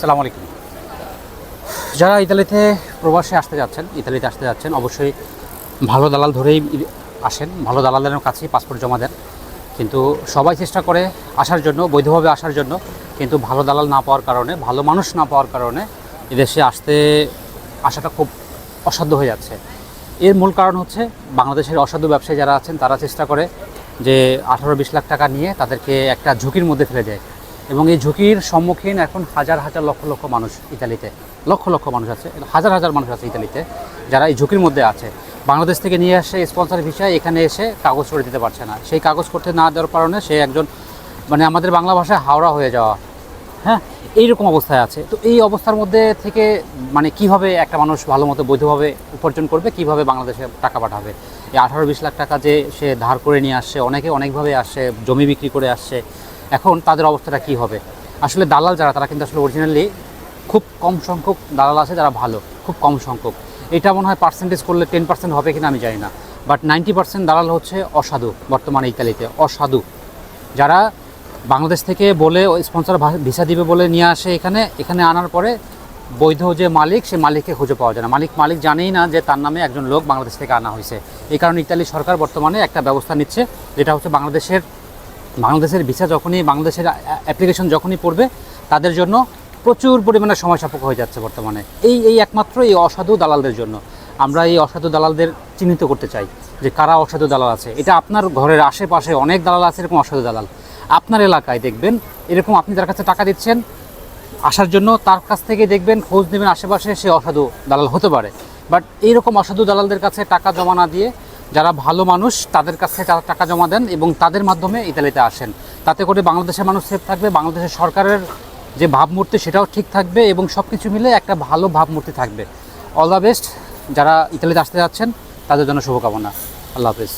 সালাম আলাইকুম। যারা ইতালিতে প্রবাসে আসতে যাচ্ছেন, ইতালিতে আসতে যাচ্ছেন, অবশ্যই ভালো দালাল ধরেই আসেন। ভালো দালালের কাছেই পাসপোর্ট জমা দেন। কিন্তু সবাই চেষ্টা করে আসার জন্য, বৈধভাবে আসার জন্য। কিন্তু ভালো দালাল না পাওয়ার কারণে, ভালো মানুষ না পাওয়ার কারণে এদেশে আসতে আসাটা খুব অসাধ্য হয়ে যাচ্ছে। এর মূল কারণ হচ্ছে বাংলাদেশের অসাধু ব্যবসায়ী যারা আছেন, তারা চেষ্টা করে যে আঠারো বিশ লাখ টাকা নিয়ে তাদেরকে একটা ঝুঁকির মধ্যে ফেলে দেয়। এবং এই ঝুঁকির সম্মুখীন এখন হাজার হাজার লক্ষ লক্ষ মানুষ ইতালিতে, লক্ষ লক্ষ মানুষ আছে, হাজার হাজার মানুষ আছে ইতালিতে, যারা এই ঝুঁকির মধ্যে আছে। বাংলাদেশ থেকে নিয়ে আসে স্পন্সর ভিসায় এখানে এসে কাগজ করে দিতে পারছে না। সেই কাগজ করতে না দেওয়ার কারণে সে একজন মানে আমাদের বাংলা ভাষায় হাওড়া হয়ে যাওয়া। হ্যাঁ এইরকম অবস্থায় আছে। তো এই অবস্থার মধ্যে থেকে মানে কীভাবে একটা মানুষ ভালো মতো বৈধভাবে উপার্জন করবে, কীভাবে বাংলাদেশে টাকা পাঠাবে? এই আঠারো বিশ লাখ টাকা যে সে ধার করে নিয়ে আসছে অনেকে অনেকভাবে আসছে জমি বিক্রি করে আসছে এখন তাদের অবস্থাটা কি হবে? আসলে দালাল যারা, তারা কিন্তু আসলে অরিজিনালি খুব কম সংখ্যক দালাল আছে, যারা ভালো, খুব কম সংখ্যক। এটা মনে হয় পার্সেন্টেজ করলে টেন পার্সেন্ট হবে কিনা আমি জানি না। বাট নাইনটি পার্সেন্ট দালাল হচ্ছে অসাধু বর্তমানে ইতালিতে, অসাধু। যারা বাংলাদেশ থেকে বলে স্পন্সর ভিসা দিবে বলে নিয়ে আসে এখানে এখানে আনার পরে বৈধ যে মালিক, সে মালিককে খুঁজে পাওয়া যায় না। মালিক মালিক জানেই না যে তার নামে একজন লোক বাংলাদেশ থেকে আনা হয়েছে। এই কারণে ইতালি সরকার বর্তমানে একটা ব্যবস্থা নিচ্ছে, যেটা হচ্ছে বাংলাদেশের বাংলাদেশের ভিসা যখনই, বাংলাদেশের অ্যাপ্লিকেশন যখনই পড়বে, তাদের জন্য প্রচুর পরিমাণে সময় সাপেক্ষ হয়ে যাচ্ছে বর্তমানে। এই এই একমাত্র এই অসাধু দালালদের জন্য। আমরা এই অসাধু দালালদের চিহ্নিত করতে চাই যে কারা অসাধু দালাল আছে। এটা আপনার ঘরের আশেপাশে অনেক দালাল আছে এরকম অসাধু দালাল। আপনার এলাকায় দেখবেন, এরকম আপনি যার কাছে টাকা দিচ্ছেন, আসার জন্য তার কাছ থেকে দেখবেন, খোঁজ নেবেন আশেপাশে সে অসাধু দালাল হতে পারে। বাট এইরকম অসাধু দালালদের কাছে টাকা জমা না দিয়ে যারা ভালো মানুষ, তাদের কাছে তারা টাকা জমা দেন এবং তাদের মাধ্যমে ইতালিতে আসেন। তাতে করে বাংলাদেশের মানুষ সেফ থাকবে, বাংলাদেশের সরকারের যে ভাবমূর্তি সেটাও ঠিক থাকবে এবং সব কিছু মিলে একটা ভালো ভাবমূর্তি থাকবে। অল দ্য বেস্ট যারা ইতালিতে আসতে যাচ্ছেন, তাদের জন্য শুভকামনা। আল্লাহ হাফিজ।